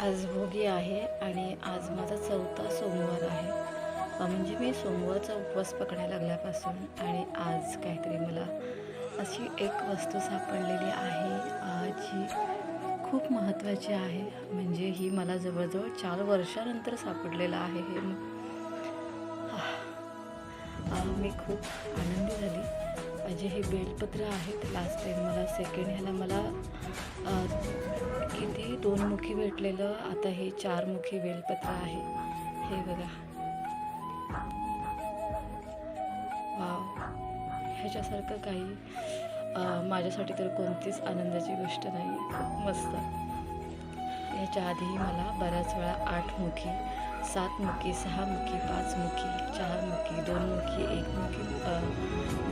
आज भोगी आहे आणि आज माझा चौथा सोमवार आहे. म्हणजे मी सोमवारचा उपवास पकडायला लागल्यापासून आणि आज काहीतरी मला अशी एक वस्तू सापडलेली आहे जी खूप महत्त्वाची आहे. म्हणजे ही मला जवळजवळ चार वर्षानंतर सापडलेलं आहे हे. मी खूप आनंदी झाली. म्हणजे हे बेलपत्र आहेत लास्ट टाईम मला सेकंड ह्याला मला किती दोन मुखी भेटलेलं आता हे चार मुखी बेलपत्र आहे. हे बघा. वाव ह्याच्यासारखं काही माझ्यासाठी तर कोणतीच आनंदाची गोष्ट नाही. खूप मस्त. ह्याच्या आधीही मला बऱ्याच वेळा आठ मुखी सात मुखी सहा मुखी पाच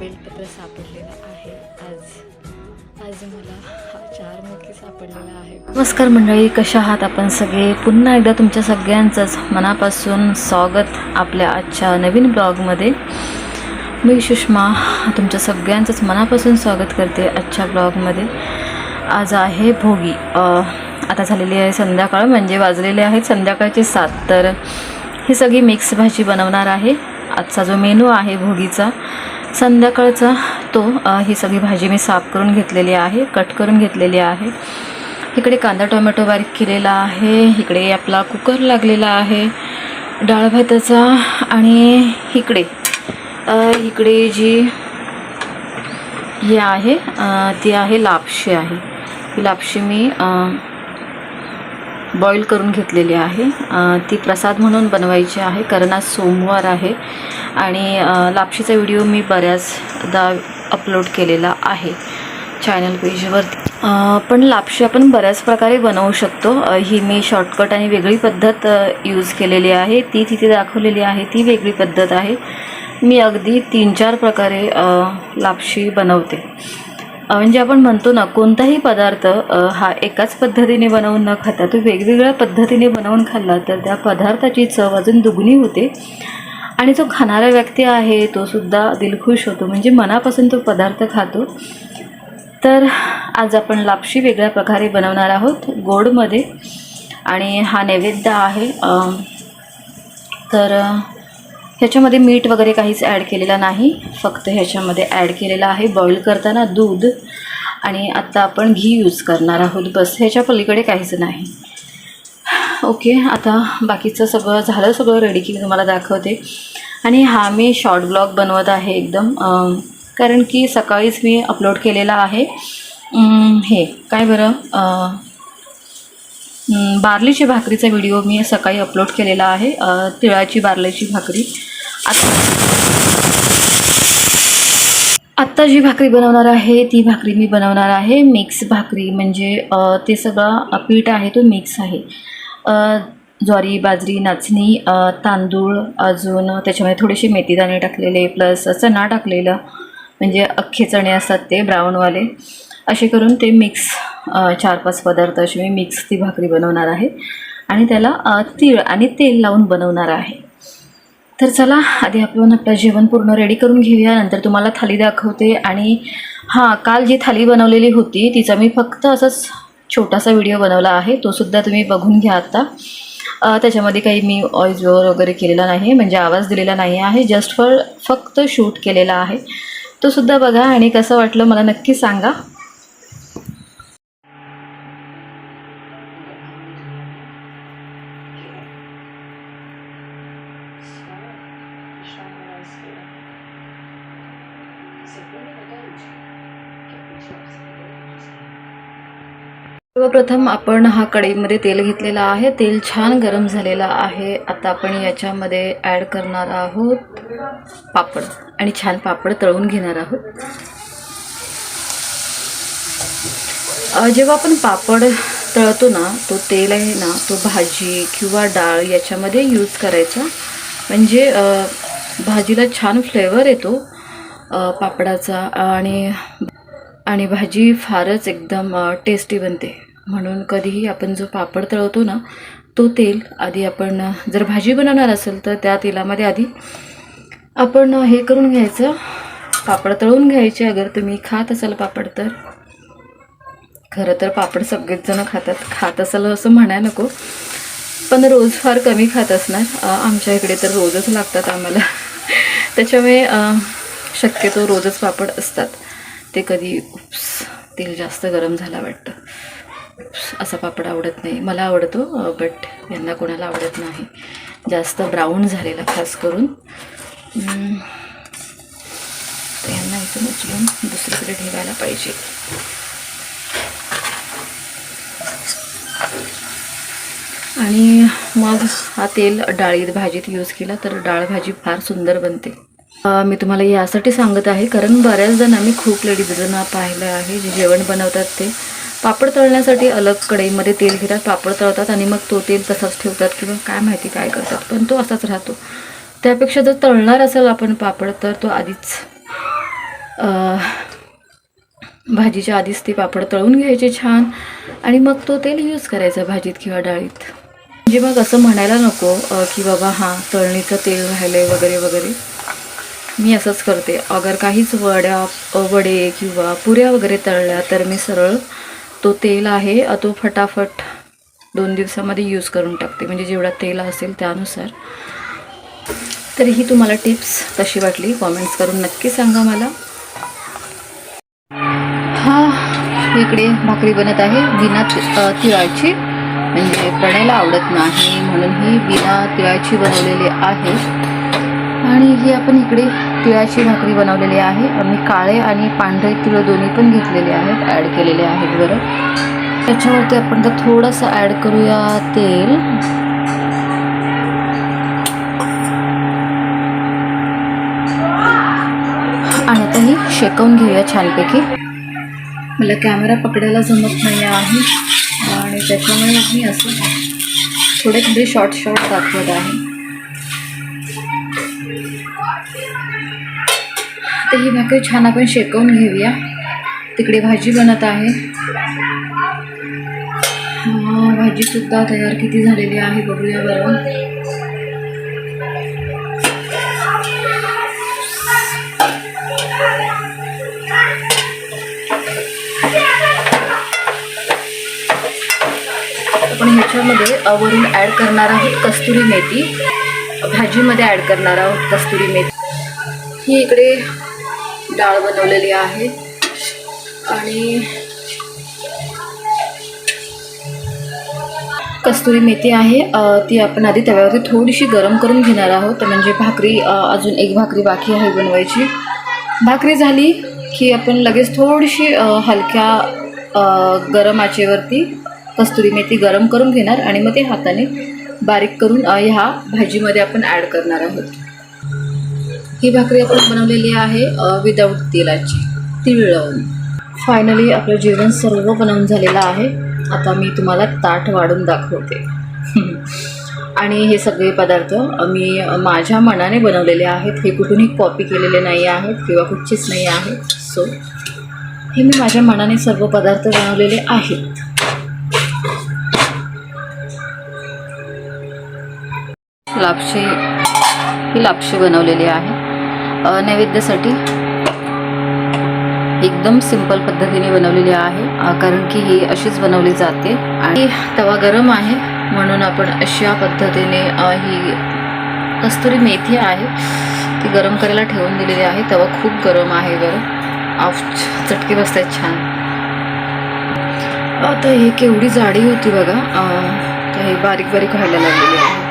बेलपत्र सापडलेलं आहे. आज आज मला हा चार मुखी सापडलेला आहे. नमस्कार मंडळी कशा आहात आपण सगळे? पुन्हा एकदा तुमच्या सगळ्यांचंच मनापासून स्वागत आपल्या आजच्या नवीन ब्लॉगमध्ये. मी सुषमा तुमच्या सगळ्यांचंच मनापासून स्वागत करते आजच्या ब्लॉगमध्ये. आज आहे भोगी. आता झालेली आहे संध्याकाळ म्हणजे वाजलेले आहेत संध्याकाळचे सात. तर ही सगळी मिक्स भाजी बनवणार आहे. आजचा जो मेनू आहे भोगीचा संध्याकाळचा तो ही सगळी भाजी मी साफ करून घेतलेली आहे कट करून घेतलेली आहे. इकडे कांदा टोमॅटो बारीक केलेला आहे इकडे आपला कुकर लागलेला आहे डाळ भाताचा आणि इकडे इकडे जी हे आहे ती आहे लापशी आहे. ही लापशी मी बॉईल करून घेतलेली आहे. ती प्रसाद म्हणून बनवायची आहे. कारण आज सोमवार आहे. आणि लापशीचा व्हिडिओ मी बऱ्याचदा अपलोड केलेला आहे चॅनल पेजवरती पण लापशी आपण बऱ्याच प्रकारे बनवू शकतो. ही मी शॉर्टकट आणि वेगळी पद्धत यूज केलेली आहे. ती तिथे दाखवलेली आहे. ती वेगळी पद्धत आहे. मी अगदी तीन चार प्रकारे लापशी बनवते. म्हणजे आपण म्हणतो ना कोणताही पदार्थ हा एकाच पद्धतीने बनवून न खाता तो वेगवेगळ्या पद्धतीने बनवून खाल्ला तर त्या पदार्थाची चव अजून दुगणी होते. आणि जो खाणारा व्यक्ती आहे तो सुद्धा दिलखुश होतो. म्हणजे मनापासून तो पदार्थ खातो. तर आज आपण लापशी वेगळ्या प्रकारे बनवणार आहोत गोडमध्ये. आणि हा नैवेद्य आहे तर ह्याच्यामध्ये मीठ वगैरे काहीच ॲड केलेलं नाही. फक्त ह्याच्यामध्ये ॲड केलेलं आहे बॉईल करताना दूध. आणि आत्ता आपण घी यूज करणार आहोत. बस ह्याच्या पलीकडे काहीच नाही. ओके आता बाकीचं सगळं झालं सगळं रेडी की मी तुम्हाला दाखवते. आणि हा मी शॉर्ट ब्लॉग बनवत आहे एकदम. कारण की सकाळीच मी अपलोड केलेला आहे. हे काय बरं? बार्लीची भाकरीचा व्हिडिओ मी सकाळी अपलोड केलेला आहे. तिळाची बार्लीची भाकरी. आता आत्ता जी भाकरी बनवणार आहे ती भाकरी मी बनवणार आहे. मिक्स भाकरी म्हणजे ते सगळं पीठ आहे तो मिक्स आहे. ज्वारी बाजरी नाचणी तांदूळ अजून त्याच्यामध्ये थोडेसे मेथीदाणे टाकलेले प्लस चणा टाकलेलं. म्हणजे अख्खे चणे असतात ते ब्राऊनवाले. असे करून ते मिक्स चार पाच पदार्थ असे मी मिक्स ती भाकरी बनवणार आहे. आणि त्याला तीळ आणि तेल लावून बनवणार आहे. तर चला आधी आपण आपलं जेवण पूर्ण रेडी करून घेऊया. नंतर तुम्हाला थाली दाखवते. आणि हां काल जी थाली बनवलेली होती तिचा मी फक्त असंच छोटासा व्हिडिओ बनवला आहे. तो सुद्धा तुम्ही बघून घ्या आता. त्याच्यामध्ये काही मी ऑइज वगैरे केलेला नाही म्हणजे आवाज दिलेला नाही आहे. जस्ट फॉर फक्त शूट केलेला आहे. तो सुद्धा बघा आणि कसं वाटलं मला नक्की सांगा. सर्वप्रथम आपण हा कढईमध्ये तेल घेतलेला आहे. तेल छान गरम झालेलं आहे. आता आपण याच्यामध्ये ॲड करणार आहोत पापड. आणि छान पापड तळून घेणार आहोत. जेव्हा आपण पापड तळतो ना तो तेल आहे ना तो भाजी किंवा डाळ याच्यामध्ये यूज करायचा. म्हणजे भाजीला छान फ्लेवर येतो. पापडाचा आणि आणि भाजी फारच एकदम टेस्टी बनते. म्हणून कधीही आपण जो पापड तळवतो ना तो तेल आधी आपण जर भाजी बनवणार असेल तर त्या तेलामध्ये आधी आपण हे करून घ्यायचं. पापड तळून घ्यायचे. अगर तुम्ही खात असाल पापड तर. खरं तर पापड सगळेच जण खातात. खात असाल असं म्हणाय नको. पण रोज फार कमी खात असणार. आमच्या इकडे तर रोजच लागतात आम्हाला. त्याच्यामुळे शक्यतो रोजच पापड असतात. ते कधी उप्स, तेल जास्त गरम झाला वाटतं. असा पापड आवडत नाही. मला आवडतो बट यांना कोणाला आवडत नाही. जास्त ब्राऊन झालेला खास करून. तर यांना इथून उचलून दुसरीकडे ठेवायला पाहिजे. आणि मग हा तेल डाळीत भाजीत यूज केला तर डाळ भाजी फार सुंदर बनते. मी तुम्हाला यासाठी सांगत आहे कारण बऱ्याच मी खूप लेडीजना पाहिलं आहे जे जेवण बनवतात ते. पापड तळण्यासाठी अलग कढईमध्ये तेल घेतात पापड तळतात आणि मग तो तेल तसाच ठेवतात किंवा काय माहिती काय करतात पण तो असाच राहतो. त्यापेक्षा जर तळणार असेल आपण पापड तर तो आधीच भाजीच्या आधीच ते पापड तळून घ्यायचे छान आणि मग तो तेल यूज करायचा भाजीत किंवा डाळीत. म्हणजे मग असं म्हणायला नको की बाबा हां तळणीचं तेल राहिलं आहे वगैरे वगैरे. मी असंच करते. अगर काहीच वड्या वडे किंवा पुऱ्या वगैरे तळल्या तर मी सरळ तो तेल आहे तो फटाफट दोन दिवसामध्ये यूज करून टाकते. म्हणजे जेवढा तेल असेल त्यानुसार. तर ही तुम्हाला टिप्स कशी वाटली कॉमेंट्स करून नक्की सांगा मला. हा इकडे भाकरी बनत आहे. बिना तिळाची. म्हणजे बनायला आवडत नाही म्हणून ही बिना तिळाची बनवलेली आहे. आणि ही आपण इकडे तिळाची भाकरी बनवलेली आहे. मी काळे आणि पांढरे तिळ दोन्ही पण घेतलेले आहेत ॲड केलेले आहेत बरं. त्याच्यावरती आपण तर थोडंसं ॲड करूया तेल. आणि आता ही शेकवून घेऊया छानपैकी. मला कॅमेरा पकडायला जमत नाही आहे. आणि त्याच्यामुळे मी असं थोडे थोडे शॉर्ट शॉर्ट दाखवत आहे. तर ही भाकरी छान आपण शेकवून घेऊया. तिकडे भाजी बनत आहे. भाजीसुद्धा तयार किती झालेली आहे बघूया बरं आपण ह्याच्यामध्ये वरून ॲड करणार आहोत कस्तुरी मेथी. भाजीमध्ये ॲड करणार आहोत कस्तुरी मेथी. ही इकडे डाळ बनवलेली आहे. आणि कस्तुरी मेथी आहे. ती आपण आधी तव्यावरती थोडीशी गरम करून घेणार आहोत. म्हणजे भाकरी अजून एक भाकरी बाकी आहे बनवायची. भाकरी झाली की आपण लगेच थोडीशी हलक्या गरम आचेवरती कस्तुरी मेथी गरम करून घेणार आणि मग ते हाताने बारीक करून ह्या भाजीमध्ये आपण ॲड करणार आहोत. ही भाकरी आपण बनवलेली आहे विदाऊट तेलाची. तीळ लावून फायनली आपलं जेवण सर्व बनवून झालेलं आहे. आता मी तुम्हाला ताट वाढून दाखवते. आणि हे सगळे पदार्थ मी माझ्या मनाने बनवलेले आहेत. हे कुठूनही कॉपी केलेले नाही आहेत किंवा कुठचेच नाही आहेत. सो हे मी माझ्या मनाने सर्व पदार्थ बनवलेले आहेत. लापशी ही लापशी बनवलेली आहे. नैवेद्यासाठी एकदम सिंपल पद्धतीने बनवलेली आहे. कारण की ही अशीच बनवली जाते. आणि तवा गरम आहे म्हणून आपण अशा पद्धतीने ही कस्तुरी मेथी आहे ती गरम करायला ठेवून दिलेली आहे. तवा खूप गरम आहे बरं. आफ चटके बसतात छान. आता हे केवढी जाडी होती बघा. तर हे बारीक बारीक व्हायला लागलेली आहे.